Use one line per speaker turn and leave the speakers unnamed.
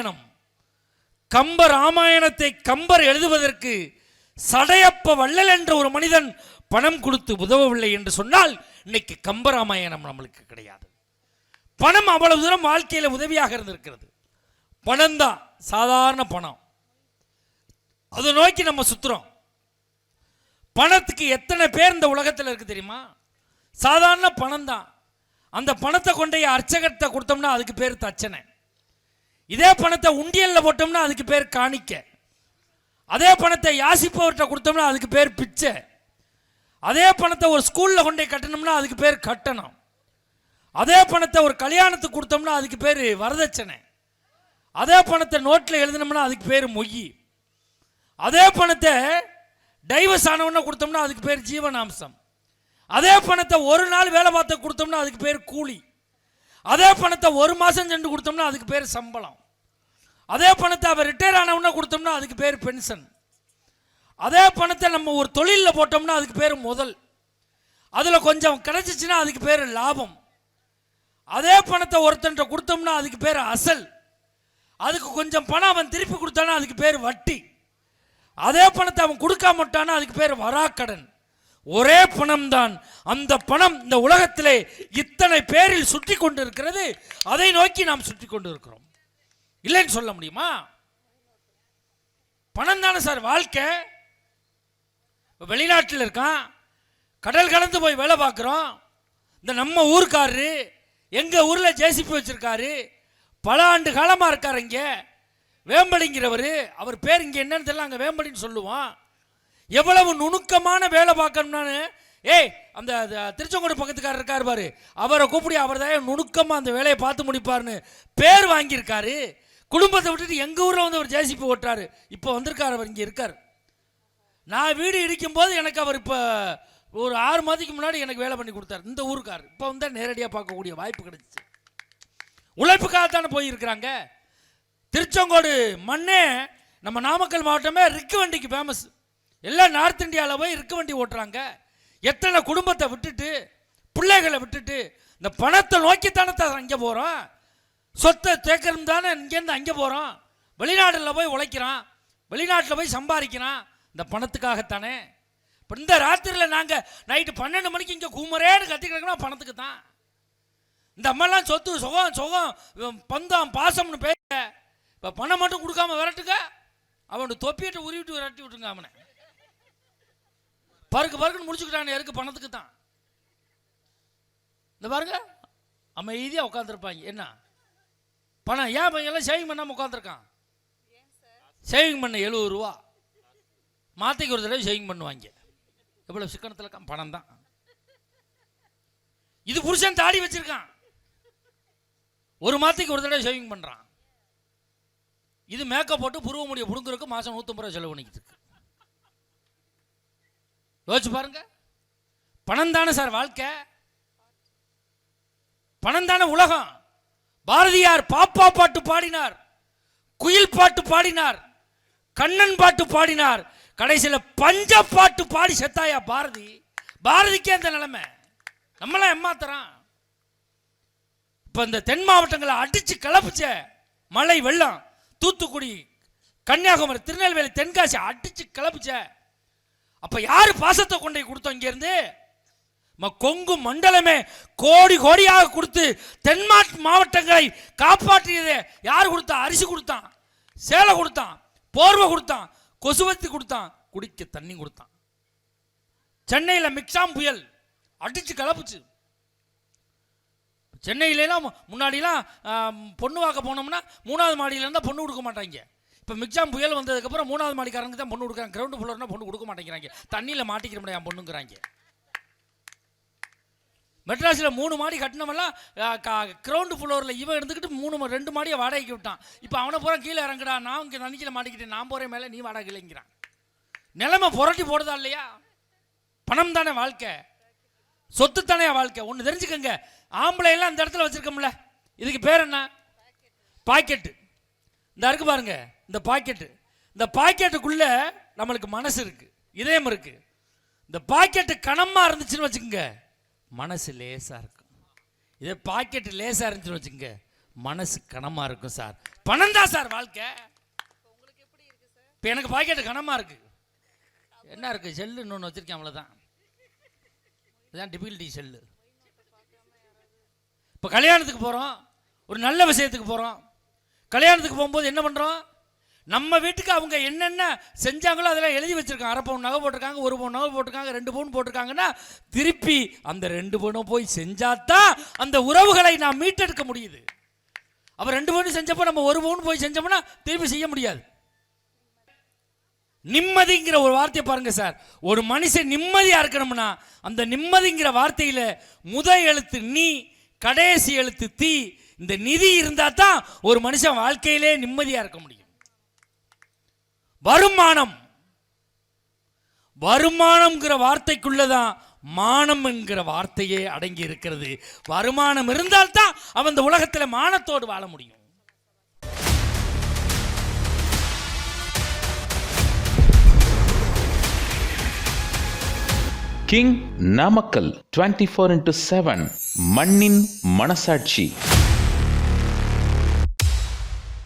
ராமாயணம். கம்ப ராமாயணத்தை கம்பர் எழுதுவதற்கு சடையப்ப வள்ளல் என்ற ஒரு மனிதன் பணம் கொடுத்து உதவவில்லை என்று சொன்னால் இன்னைக்கு கம்ப ராமாயணம் நம்மளுக்கு கிடையாது. பணம் அவ்வளவு தூரம் வாழ்க்கையில் உதவியாக இருந்திருக்கிறது. பணம் தான் சாதாரண பணம். அதை நோக்கி நம்ம சுத்துறோம். பணத்துக்கு எத்தனை பேர் இந்த உலகத்தில் இருக்கு தெரியுமா? சாதாரண பணம் தான். அந்த பணத்தை கொண்டே அர்ச்சகத்தை கொடுத்தோம்னா அதுக்கு பேர் தச்சனை இதே பணத்தை உண்டியலில் போட்டோம்னா அதுக்கு பேர் காணிக்க. அதே பணத்தை யாசிப்பவர்கிட்ட கொடுத்தோம்னா அதுக்கு பேர் பிச்சை. அதே பணத்தை ஒரு ஸ்கூலில் கொண்டு போய் கட்டணும்னா அதுக்கு பேர் கட்டணம். அதே பணத்தை ஒரு கல்யாணத்துக்கு கொடுத்தோம்னா அதுக்கு பேர் வரதட்சணை. அதே பணத்தை நோட்டில் எழுதினோம்னா அதுக்கு பேர் மொய். அதே பணத்தை டைவர்ஸ் ஆனவொன்னே கொடுத்தோம்னா அதுக்கு பேர் ஜீவனாம்சம். அதே பணத்தை ஒரு நாள் வேலை பார்த்து கொடுத்தோம்னா அதுக்கு பேர் கூலி. அதே பணத்தை ஒரு மாதம் சென்று கொடுத்தோம்னா அதுக்கு பேர் சம்பளம். அதே பணத்தை அவர் ரிட்டையர் ஆனவொன்னே கொடுத்தோம்னா அதுக்கு பேர் பென்ஷன் அதே பணத்தை நம்ம ஒரு தொழிலில் போட்டோம்னா அதுக்கு பேர் முதல். அதில் கொஞ்சம் கிடச்சிச்சின்னா அதுக்கு பேர் லாபம். அதே பணத்தை ஒருத்தன்ட்ட கொடுத்தோம்னா அதுக்கு பேர் அசல். அதுக்கு கொஞ்சம் பணம் அவன் திருப்பி கொடுத்தானா அதுக்கு பேர் வட்டி. அதே பணத்தை அவன் கொடுக்காமட்டானா அதுக்கு பேர் வராக்கடன். ஒரே பணம் தான் அந்த பணம் இந்த உலகத்திலே இத்தனை பேரில் சுற்றி கொண்டு இருக்கிறது அதை நோக்கி நாம் சுற்றி கொண்டு இருக்கிறோம் இல்லைன்னு சொல்ல முடியுமா? பணம் தானே சார் வாழ்க்கை. வெளிநாட்டில் இருக்கான். கடல் கடந்து போய் வேலை பார்க்குறோம். இந்த நம்ம ஊருக்காரரு எங்கள் ஊரில் ஜேசிபி வச்சுருக்காரு. பல ஆண்டு காலமாக இருக்கார் இங்கே. வேம்படிங்கிறவர் அவர் பேர் இங்கே என்னன்னு தெரியல அங்கே வேம்படின்னு சொல்லுவான். எவ்வளவு நுணுக்கமான வேலை பார்க்கணும்னான்னு ஏய் அந்த திருச்செங்கோடு பக்கத்துக்காரர் இருக்கார் பாரு. அவரை கூப்பிடி அவர் தான் நுணுக்கமாக அந்த வேலையை பார்த்து முடிப்பாருன்னு பேர் வாங்கியிருக்காரு. குடும்பத்தை விட்டுட்டு எங்கள் ஊரில் வந்து அவர் ஜேசிபி ஓட்டுறாரு. இப்போ வந்திருக்கார் அவர் இங்கே இருக்கார். நான் வீடு இடிக்கும்போது எனக்கு அவர் இப்போ ஒரு ஆறு மாதத்துக்கு முன்னாடி எனக்கு வேலை பண்ணி கொடுத்தாரு. இந்த ஊருக்கார் இப்போ வந்து நேரடியாக பார்க்கக்கூடிய வாய்ப்பு கிடைச்சிச்சு. உழைப்புக்காகத்தானே போயிருக்கிறாங்க. திருச்செங்கோடு மண்ணே நம்ம நாமக்கல் மாவட்டமே ரிக்கு வண்டிக்கு ஃபேமஸ் எல்லாம் நார்த் இந்தியாவில் போய் இருக்க வண்டி ஓட்டுறாங்க. எத்தனை குடும்பத்தை விட்டுட்டு பிள்ளைகளை விட்டுட்டு இந்த பணத்தை நோக்கித்தானே தான் அங்கே போகிறோம் சொத்தை தேக்கணும் தானே இங்கேருந்து அங்கே போகிறோம் வெளிநாட்டில் போய் உழைக்கிறான். வெளிநாட்டில் போய் சம்பாதிக்கிறான். இந்த பணத்துக்காகத்தானே. இப்போ இந்த ராத்திரியில் நாங்கள் நைட்டு பன்னெண்டு மணிக்கு இங்கே குமரேன்னு கத்திக்கிறோம்னா பணத்துக்கு தான். இந்த அம்மாலாம் சொத்து சுகம் சுகம் பந்தம் பாசம்னு பேச இப்போ பணம் மட்டும் கொடுக்காம விரட்டுக்க அவனுக்கு தொப்பிட்டு உருவிட்டு விரட்டி விட்டுருங்க அவனை. பருக்கு பருக்குன்னு முடிச்சுக்கிட்டான் எருக்கு பணத்துக்கு தான். இந்த பாருங்க அமைதியாக உட்காந்துருப்பாங்க என்ன? பணம். ஏன் பையன் எல்லாம் சேவிங் பண்ணாமல் உட்காந்துருக்கான் சேவிங் பண்ண எழுபது ரூபா. மாத்தைக்கு ஒரு தடவை சேவிங் பண்ணுவாங்க. எவ்வளோ சிக்கனத்தில் இருக்கான்? பணம் தான். இது புருஷன் தாடி வச்சிருக்கான். ஒரு மாதத்துக்கு ஒரு தடவை ஷேவிங் பண்ணுறான் இது மேக்கப் போட்டு புருவ முடிய புடுங்குறதுக்கு மாதம் நூற்றம்பது ரூபா செலவு பண்ணிக்கிட்டு இருக்கு. யோசிச்சு பாருங்க. பணம் தானே சார் வாழ்க்கை? பணம் தானே உலகம்? பாரதியார் பாப்பா பாட்டு பாடினார். குயில் பாட்டு பாடினார். கண்ணன் பாட்டு பாடினார். கடைசியில் பஞ்ச பாட்டு பாடி செத்தாயா பாரதி? பாரதிக்கே அந்த நிலைமை. நம்மளாம் ஏமாத்துறான். இப்போ இந்த தென் மாவட்டங்களை அடித்து கலப்புச்ச மழை வெள்ளம் தூத்துக்குடி கன்னியாகுமரி திருநெல்வேலி தென்காசி அடித்து கிளப்புச்ச அப்ப யாரு பாசத்தை கொண்டு போய் கொடுத்தோம் இங்கிருந்து? ம- கொங்கு மண்டலமே கோடி கோடியாக கொடுத்து தென்மாட் மாவட்டங்களை காப்பாற்றியது யார் கொடுத்தா அரிசி கொடுத்தான் சேலை கொடுத்தான் போர்வை கொடுத்தான் கொசுவத்தி கொடுத்தான் குடிக்க தண்ணி கொடுத்தான். சென்னையில் மிக்சாம் புயல் அடிச்சு கலப்புச்சு. சென்னையிலலாம் முன்னாடிலாம் பொண்ணு பார்க்க போனோம்னா மூணாவது மாடியில இருந்தால் பொண்ணு கொடுக்க மாட்டாங்க. இப்போ மிக்ஜாம் புயல் வந்ததுக்கப்புறம் மூணாவது மாடிக்காரங்க தான் பொண்ணு கொடுக்குறாங்க. கிரவுண்ட் ஃப்ளோர்னா பொண்ணு கொடுக்க மாட்டேங்கிறாங்க. தண்ணியில் மாட்டிக்கிற முடியாது பொண்ணுங்கிறாங்க. மெட்ராஸில் மூணு மாடி கட்டினவெல்லாம் கிரவுண்டு ஃப்ளோரில் இவன் இருந்துக்கிட்டு மூணு ரெண்டு மாடியை வாடகைக்கு விட்டான். இப்போ அவனை பூரா கீழே இறங்குடா. நான் இங்கே நன்னிக்கில் மாட்டிக்கிட்டேன். நான் போகிறேன் மேலே நீ வாடகை இல்லைங்கிறான். நிலைமை புரட்டி போடுதா இல்லையா? பணம் தானே வாழ்க்கை. சொத்து தானே வாழ்க்கை. ஒன்று தெரிஞ்சுக்கோங்க. ஆம்பளை எல்லாம் அந்த இடத்துல வச்சிருக்கோம்ல. இதுக்கு பேர் என்ன? பாக்கெட்டு. இந்த இருக்கு பாருங்க. இந்த பாக்கெட்டு. இந்த பாக்கெட்டுக்குள்ள நம்மளுக்கு மனசு இருக்கு. இதயம் இருக்கு. இந்த பாக்கெட்டு கனமாக இருந்துச்சுன்னு வச்சுக்கோங்க மனசு லேசாக இருக்கும். இதே பாக்கெட்டு லேசாக இருந்துச்சுன்னு வச்சுக்கோங்க மனசு கனமாக இருக்கும் சார். பணம் தான் சார் வாழ்க்கை. இப்போ எனக்கு பாக்கெட்டு கனமாக இருக்கு. என்ன இருக்கு? செல்லு இன்னொன்று வச்சிருக்கேன் அவ்வளோதான் இதுதான் டிஃபிகல்ட்டி செல்லு. இப்போ கல்யாணத்துக்கு போகிறோம் ஒரு நல்ல விஷயத்துக்கு போகிறோம் கல்யாணத்துக்கு போகும்போது என்ன பண்ணுறோம் நம்ம வீட்டுக்கு அவங்க என்னென்ன செஞ்சாங்களோ அதெல்லாம் எழுதி வச்சுருக்காங்க. அரை பவுன் நகை போட்டிருக்காங்க ஒரு பவுன் நகை போட்டிருக்காங்க ரெண்டு பவுன் போட்டிருக்காங்கன்னா திருப்பி அந்த ரெண்டு பவுனும் போய் செஞ்சாதான் அந்த உறவுகளை நாம் மீட்டெடுக்க முடியுது. அப்போ ரெண்டு பவுன் செஞ்சப்போ நம்ம ஒரு பவுன் போய் செஞ்சோம்னா திருப்பி செய்ய முடியாது. நிம்மதிங்கிற ஒரு வார்த்தையை பாருங்க சார். ஒரு மனுஷன் நிம்மதியா இருக்கணும்னா அந்த நிம்மதிங்கிற வார்த்தையில முத எழுத்து நீ கடைசி எழுத்து தீ. இந்த நிதி இருந்தா தான் ஒரு மனுஷன் வாழ்க்கையிலே நிம்மதியா இருக்க முடியும். வருமானம். வருமானம்ங்கிற வார்த்தைக்குள்ளதான் மானம் என்கிற வார்த்தையே அடங்கி இருக்கிறது. வருமானம் இருந்தால்தான் அவன் இந்த உலகத்துல மானத்தோடு வாழ முடியும்.
King Namakkal twenty four into seven மண்ணின் மனசாட்சி.